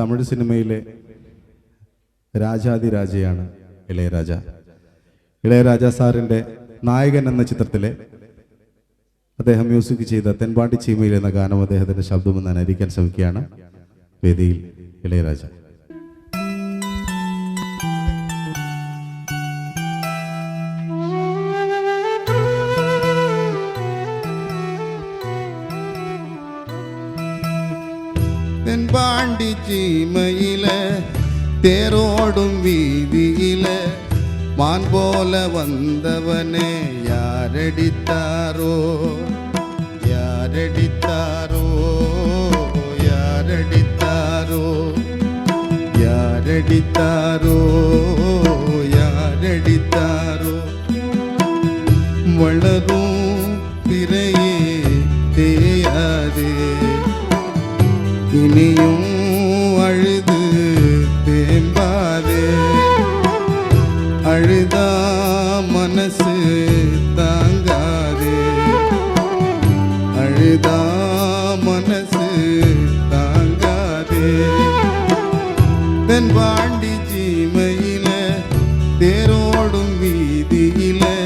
തമിഴ് സിനിമയിലെ രാജാതിരാജയാണ് ഇളയരാജ. ഇളയരാജ സാറിന്റെ നായകൻ എന്ന ചിത്രത്തിലെ അദ്ദേഹം മ്യൂസിക് ചെയ്ത തെൻപാണ്ടി ചീമയിൽ എന്ന ഗാനം അദ്ദേഹത്തിന്റെ ശബ്ദം അനുകരിക്കാൻ ശ്രമിക്കുകയാണ് വേദിയിൽ ഇളയരാജ. തെൻപാണ്ടി ചീമയിൽ തേരോടും വീതിയിൽ മാൻ പോലെ വന്നവനെ യാരടിത്താരോ യാരടിത്താരോ യാരടിത്താരോ യാരടിത്താരോ യാരടിത്താരോ വളരും തിരയെ തേയാതെ ഇനിയും തെൻപാണ്ടി ചീമയിലെ തേരോടും വീതിയിലെ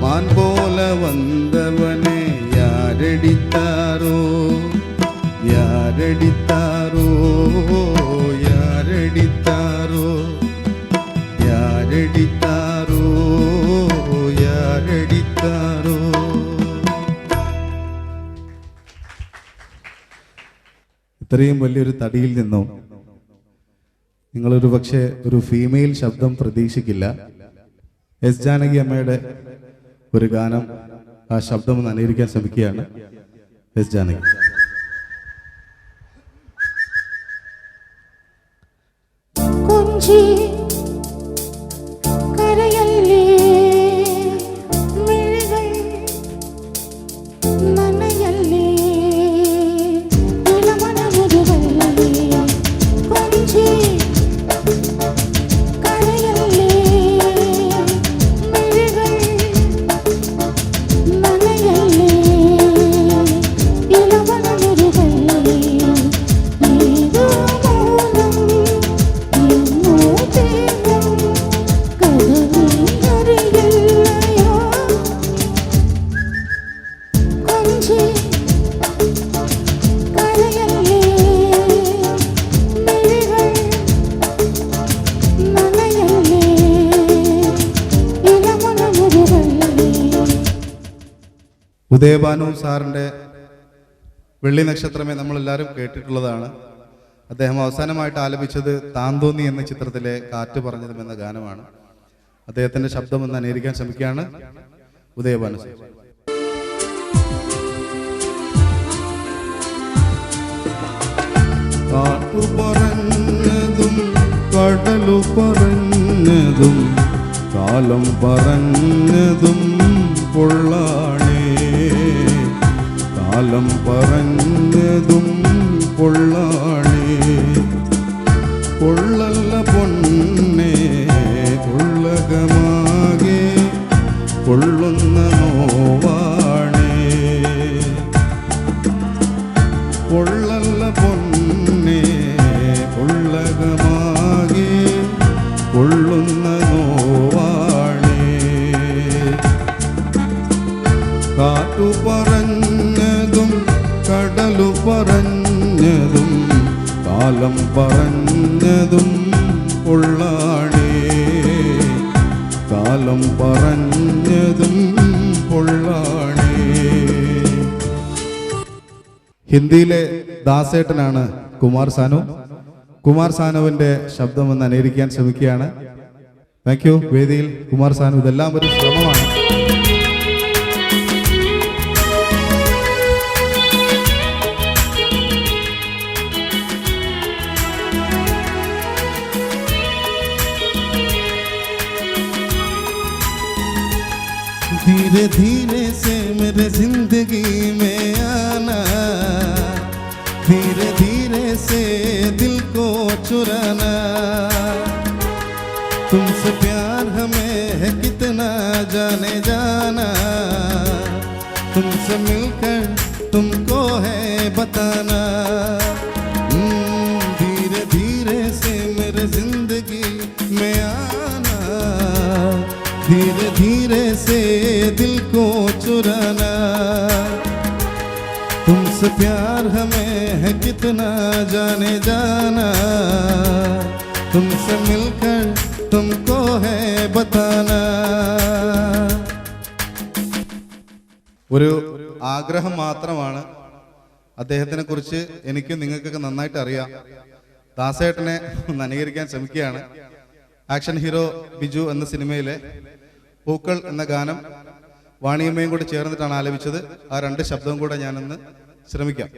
മാൻ പോലെ വന്നവനെ യാരടിത്താരോ? യാരടിത്താരോ? യാരടിത്താരോ? യാരടിത്താരോ? യാരടിത്താരോ? ഇത്രയും വലിയൊരു തടിയിൽ നിന്നും നിങ്ങളൊരു പക്ഷേ ഒരു ഫീമെയിൽ ശബ്ദം പ്രതീക്ഷിക്കില്ല. എസ് ജാനകി അമ്മയുടെ ഒരു ഗാനം ആ ശബ്ദം ഒന്ന് അനുകരിക്കാൻ ശ്രമിക്കുകയാണ്. എസ് ജാനകി. കൊഞ്ചി ഉദയഭാനു സാറിന്റെ വെള്ളി നക്ഷത്രമേ നമ്മളെല്ലാവരും കേട്ടിട്ടുള്ളതാണ്. അദ്ദേഹം അവസാനമായിട്ട് ആലപിച്ചത് താന്തോന്നി എന്ന ചിത്രത്തിലെ കാറ്റ് പറഞ്ഞതും എന്ന ഗാനമാണ്. അദ്ദേഹത്തിന്റെ ശബ്ദം ഒന്ന് അനുകരിക്കാൻ ശ്രമിക്കുകയാണ് ഉദയഭാനു സാർ. കാട്ടു പറഞ്ഞതും കടലു പറഞ്ഞതും കാലം പറഞ്ഞതും പൊള്ളുന്ന നോവാണേ. കൊള്ളല്ല പൊന്നേ കൊള്ളകമാകെ കൊള്ളുന്ന നോവാണേ. കാറ്റു പറഞ്ഞതും കടലു പറഞ്ഞതും കാലം പറഞ്ഞതും കൊള്ളാണേ. കാലം പറഞ്ഞതും ഹിന്ദിയിലെ ദാസേട്ടനാണ് കുമാർ സാനു. കുമാർ സാനുവിന്റെ ശബ്ദം ഒന്ന് അനുകരിക്കാൻ ശ്രമിക്കുകയാണ്. താങ്ക് യു വേദിയിൽ കുമാർ സാനു. ഇതെല്ലാം ഒരു ശ്രമമാണ്. धीरे धीरे से मेरे ज़िंदगी में आना। धीरे धीरे से दिल को चुराना। तुमसे प्यार हमें है कितना जाने जाना। तुमसे मिलकर तुमको है बताना। हम्म, धीरे धीरे से मेरे ज़िंदगी में आना। धीरे धीरे से चुराना तुमसे प्यार हमें है कितना जाने जाना तुमसे मिलकर तुमको है बताना ഒരു ആഗ്രഹം മാത്രമാണ് അദ്ദേഹത്തിനെ കുറിച്ച് എനിക്കും നിങ്ങൾക്കൊക്കെ നന്നായിട്ട് അറിയാം ദാസേട്ടനെ ഒന്ന് അനുകരിക്കാൻ ശ്രമിക്കുകയാണ് ആക്ഷൻ ഹീറോ ബിജു എന്ന സിനിമയിലെ പൂക്കൾ എന്ന ഗാനം വാണിയമ്മയും കൂടി ചേർന്നിട്ടാണ് ആലപിച്ചത്. ആ രണ്ട് ശബ്ദവും കൂടെ ഞാനൊന്ന് ശ്രമിക്കാം.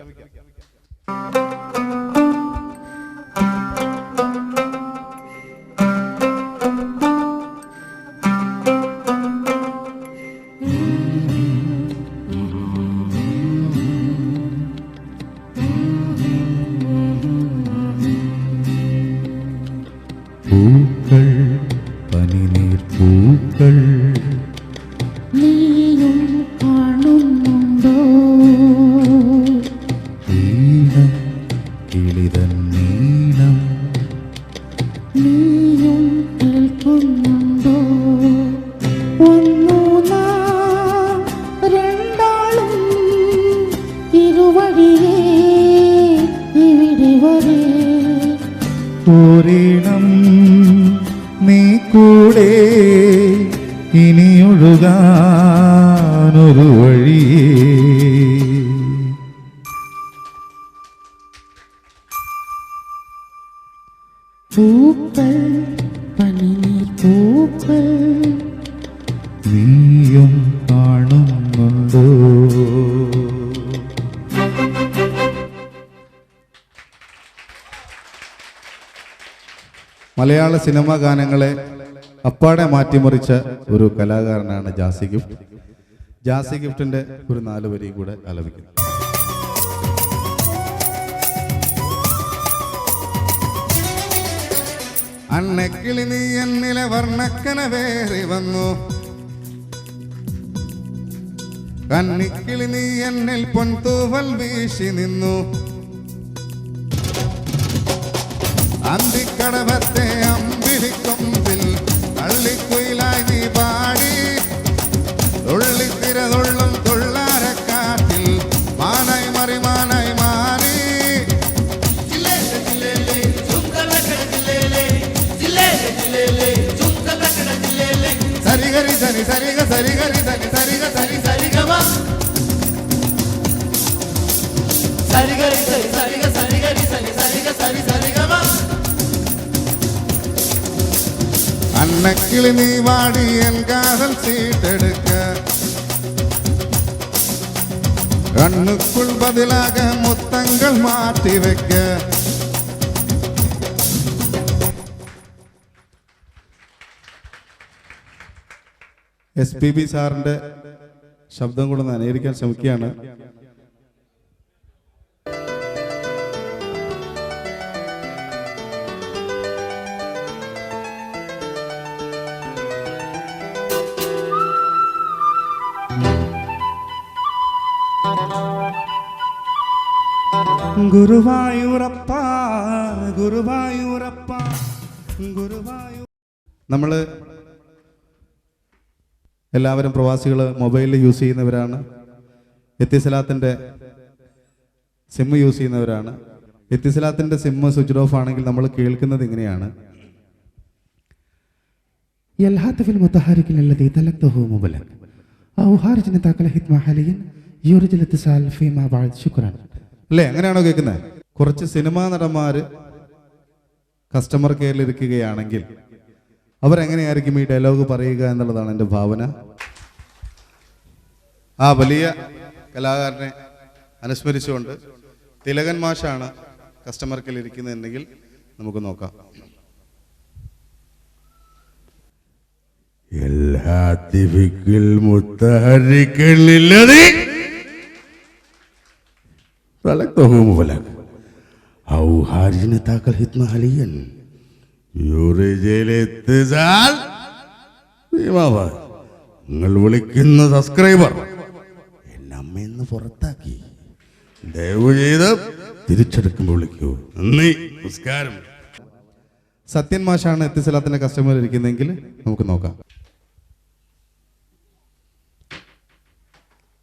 മലയാള സിനിമാ ഗാനങ്ങളെ അപ്പാടെ മാറ്റിമറിച്ച ഒരു കലാകാരനാണ് ജാസി ഗിഫ്റ്റ്. ജാസി ഗിഫ്റ്റിന്റെ ഒരു നാല് വരി കൂടെ ആലപിക്കുന്നു. അന്നക്കിളി നീ എന്നിലെ വർണക്കന വേറി വന്നു. കന്നിക്കിളി നീ എന്നിൽ പൊൻതൂവൽ വീശി നിന്നു. അന്തിക്കടവത്തെ അന്നക്കിളി നീ വാടിയൻ കാതൽ ചീട്ടെടുക്ക. കണ്ണുക്കുൾ ബതിലാക മുത്തങ്ങൾ മാറ്റിവെക്ക. എസ് പി ബി സാറിന്റെ ശബ്ദം കൂടെ അനുകരിക്കാൻ ശ്രമിക്കുകയാണ്. ഗുരുവായൂരപ്പ ഗുരുവായൂരപ്പ ഗുരുവായൂർ നമ്മൾ എല്ലാവരും പ്രവാസികൾ മൊബൈലിൽ യൂസ് ചെയ്യുന്നവരാണ് എത്തിസലാത്തിൻ്റെ സിം യൂസ് ചെയ്യുന്നവരാണ് എത്തിസലാത്തിൻ്റെ സിം സ്വിച്ച് ഓഫ് ആണെങ്കിൽ നമ്മൾ കേൾക്കുന്നത് ഇങ്ങനെയാണ് يا الهاتف المتحرك الذي تلقته مبلغ أو خارج نطاق الخدمة حاليا ഈ ഒരു ചിലത്ത് അല്ലേ? അങ്ങനെയാണോ കേൾക്കുന്നത് കുറച്ച് സിനിമാ നടന്മാര് കസ്റ്റമർ കെയറിൽ ഇരിക്കുകയാണെങ്കിൽ അവരെങ്ങനെയായിരിക്കും ഈ ഡയലോഗ് പറയുക എന്നുള്ളതാണ് എന്റെ ഭാവന. ആ വലിയ കലാകാരനെ അനുസ്മരിച്ചുകൊണ്ട് തിലകൻ മാഷാണ് കസ്റ്റമർ കെയറിൽ ഇരിക്കുന്നതെങ്കിൽ നമുക്ക് നോക്കാം. എല്ലാ തിരിക്കൽ മുത്തഹരിക്കലില്ലതേ Balak-tong mo balak. Hauharin na takal hit na haliyan. Yore ജയിലെത്തി സാർ ഭീമാവ് നിങ്ങൾ വിളിക്കുന്ന സബ്സ്ക്രൈബർ എന്നെ അമ്മയെന്ന് പുറത്താക്കി. ദയവ് ചെയ്ത് തിരിച്ചെടുക്കുമ്പോൾ വിളിക്കൂ. നന്ദി നമസ്കാരം. സത്യൻ മാഷാണ് എത്തിസലാത്തിന്റെ കസ്റ്റമർ ഇരിക്കുന്നതെങ്കിൽ നമുക്ക് നോക്കാം.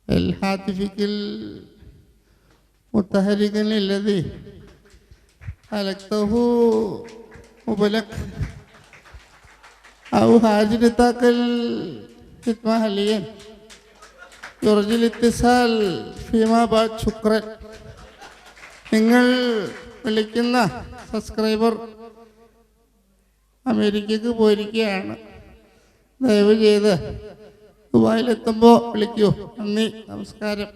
എൽ ഹാത്തിഫിക്കൽ المتحرك الذي ألقته مبلغ أو هاجر تاكل خدمة حاليا يرجى الاتصال فيما بعد شكرا നിങ്ങൾ വിളിക്കുന്ന സബ്സ്ക്രൈബർ അമേരിക്കക്ക് പോയിരിക്കുകയാണ് ദയവ് ചെയ്ത് ദുബായിലെത്തുമ്പോൾ വിളിക്കൂ നന്ദി നമസ്കാരം